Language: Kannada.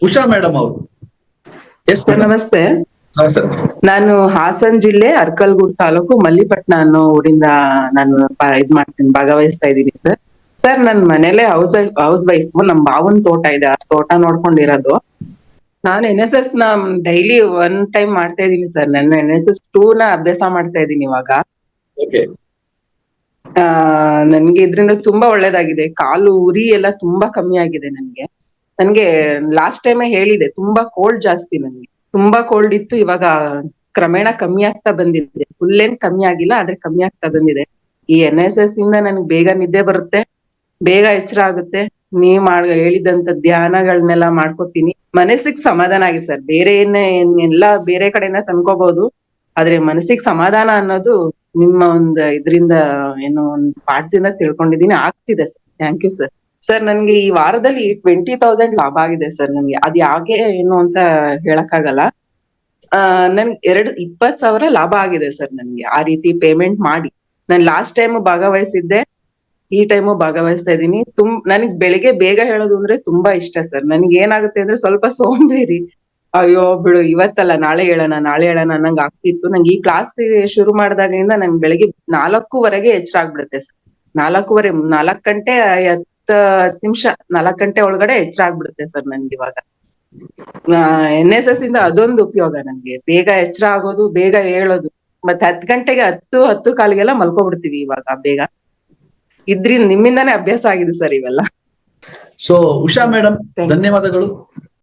ಉಷಾ ಮೇಡಮ್ ಅವರು. ಎಸ್ ನಮಸ್ತೆ. ನಾನು ಹಾಸನ್ ಜಿಲ್ಲೆ ಅರ್ಕಲ್ಗೂಡ್ ತಾಲೂಕು ಮಲ್ಲಿಪಟ್ನ ಅನ್ನೋ ಊರಿಂದ ನಾನು ಇದ್ ಮಾಡ್ತೀನಿ ಭಾಗವಹಿಸ್ತಾ ಇದ್ದೀನಿ ಸರ್ ಸರ್ ನನ್ನ ಮನೇಲೆ ಹೌಸ್ ಹೌಸ್ ವೈಫ್ ನಮ್ ಬಾವನ್ ತೋಟ ಇದೆ ಆ ತೋಟ ನೋಡ್ಕೊಂಡಿರೋದು. ನಾನು ಎನ್ ಎಸ್ ಎಸ್ನ ಡೈಲಿ ಒನ್ ಟೈಮ್ ಮಾಡ್ತಾ ಇದೀನಿ ಸರ್ ನಾನು ಎನ್ ಎಸ್ ಎಸ್ ಟೂ ನ ಅಭ್ಯಾಸ ಮಾಡ್ತಾ ಇದೀನಿ ಇವಾಗ. ನನ್ಗೆ ಇದ್ರಿಂದ ತುಂಬಾ ಒಳ್ಳೇದಾಗಿದೆ. ಕಾಲು ಉರಿ ಎಲ್ಲ ತುಂಬಾ ಕಮ್ಮಿ ಆಗಿದೆ ನನ್ಗೆ. ನನ್ಗೆ ಲಾಸ್ಟ್ ಟೈಮೇ ಹೇಳಿದೆ, ತುಂಬಾ ಕೋಲ್ಡ್ ಜಾಸ್ತಿ ನನ್ಗೆ ತುಂಬಾ ಕೋಲ್ಡ್ ಇತ್ತು, ಇವಾಗ ಕ್ರಮೇಣ ಕಮ್ಮಿ ಆಗ್ತಾ ಬಂದಿದೆ. ಫುಲ್ ಏನ್ ಕಮ್ಮಿ ಆಗಿಲ್ಲ, ಆದ್ರೆ ಕಮ್ಮಿ ಆಗ್ತಾ ಬಂದಿದೆ. ಈ ಎನ್ ಎಸ್ ಎಸ್ ಇಂದ ನನ್ಗೆ ಬೇಗ ನಿದ್ದೆ ಬರುತ್ತೆ, ಬೇಗ ಎಚ್ಚರ ಆಗುತ್ತೆ. ನೀವ್ ಮಾಡ್, ಹೇಳಿದಂತ ಧ್ಯಾನಗಳನ್ನೆಲ್ಲ ಮಾಡ್ಕೋತೀನಿ. ಮನಸ್ಸಿಗೆ ಸಮಾಧಾನ ಆಗಿದೆ ಸರ್. ಬೇರೆ ಏನ್ ಎಲ್ಲ ಬೇರೆ ಕಡೆಯಿಂದ ತಂದ್ಕೋಬಹುದು ಆದ್ರೆ ಮನಸ್ಸಿಗೆ ಸಮಾಧಾನ ಅನ್ನೋದು ನಿಮ್ಮ ಒಂದ್ ಇದರಿಂದ ಏನೋ ಒಂದ್ ಪಾಠದಿಂದ ತಿಳ್ಕೊಂಡಿದೀನಿ ಆಗ್ತಿದೆ sir. Thank you sir sir, ನನ್ಗೆ ಈ ವಾರದಲ್ಲಿ ಟ್ವೆಂಟಿ ತೌಸಂಡ್ ಲಾಭ ಆಗಿದೆ ಸರ್ ನನ್ಗೆ. ಅದ್ ಯಾಕೆ ಏನು ಅಂತ ಹೇಳಕ್ಕಾಗಲ್ಲ. ಆ, ನನ್ ಎರಡು ಇಪ್ಪತ್ ಸಾವಿರ ಲಾಭ ಆಗಿದೆ ಸರ್ ನನ್ಗೆ ಆ ರೀತಿ ಪೇಮೆಂಟ್ ಮಾಡಿ. ನಾನು ಲಾಸ್ಟ್ ಟೈಮ್ ಭಾಗವಹಿಸಿದ್ದೆ, ಈ ಟೈಮು ಭಾಗವಹಿಸ್ತಾ ಇದೀನಿ ತುಂಬ ನನಗ್ ಬೆಳಿಗ್ಗೆ ಬೇಗ ಹೇಳೋದು ಅಂದ್ರೆ ತುಂಬಾ ಇಷ್ಟ ಸರ್. ನನ್ಗೆ ಏನಾಗುತ್ತೆ ಅಂದ್ರೆ ಸ್ವಲ್ಪ ಸೋಂಬೇರಿ. ಅಯ್ಯೋ ಬಿಡು, ಇವತ್ತಲ್ಲ, ನಾಳೆ ಹೇಳೋಣ ನಾಳೆ ಹೇಳೋಣ ಅನ್ನಂಗ್ ಆಗ್ತಿತ್ತು. ನಂಗೆ ಈ ಕ್ಲಾಸ್ ಶುರು ಮಾಡಿದಾಗಿಂದ ನಂಗೆ ಬೆಳಿಗ್ಗೆ ನಾಲ್ಕೂವರೆಗೆ ಎಚ್ಚರ ಆಗ್ಬಿಡುತ್ತೆ ಸರ್. ನಾಲ್ಕೂವರೆ, ನಾಲ್ಕು ಗಂಟೆ ಹತ್ತ ಹತ್ತು ನಿಮಿಷ ನಾಲ್ಕು ಗಂಟೆ ಒಳಗಡೆ ಎಚ್ಚರ ಆಗ್ಬಿಡುತ್ತೆ ಸರ್ ನನ್ಗೆ ಇವಾಗ. ಎನ್ ಎಸ್ ಎಸ್ ಇಂದ ಅದೊಂದು ಉಪಯೋಗ ನನ್ಗೆ ಬೇಗ ಎಚ್ಚರ ಆಗೋದು ಬೇಗ ಹೇಳೋದು. ಮತ್ತೆ ಹತ್ ಗಂಟೆಗೆ ಹತ್ತು ಹತ್ತು ಕಾಲಿಗೆಲ್ಲ ಮಲ್ಕೊಬಿಡ್ತೀವಿ ಇವಾಗ ಬೇಗ. ಇದ್ರಿಂದ ನಿಮ್ಮಿಂದಾನೇ ಅಭ್ಯಾಸ ಆಗಿದೆ ಸರ್ ಇವೆಲ್ಲ. ಸೊ ಉಷಾ ಮೇಡಮ್ ಧನ್ಯವಾದಗಳು.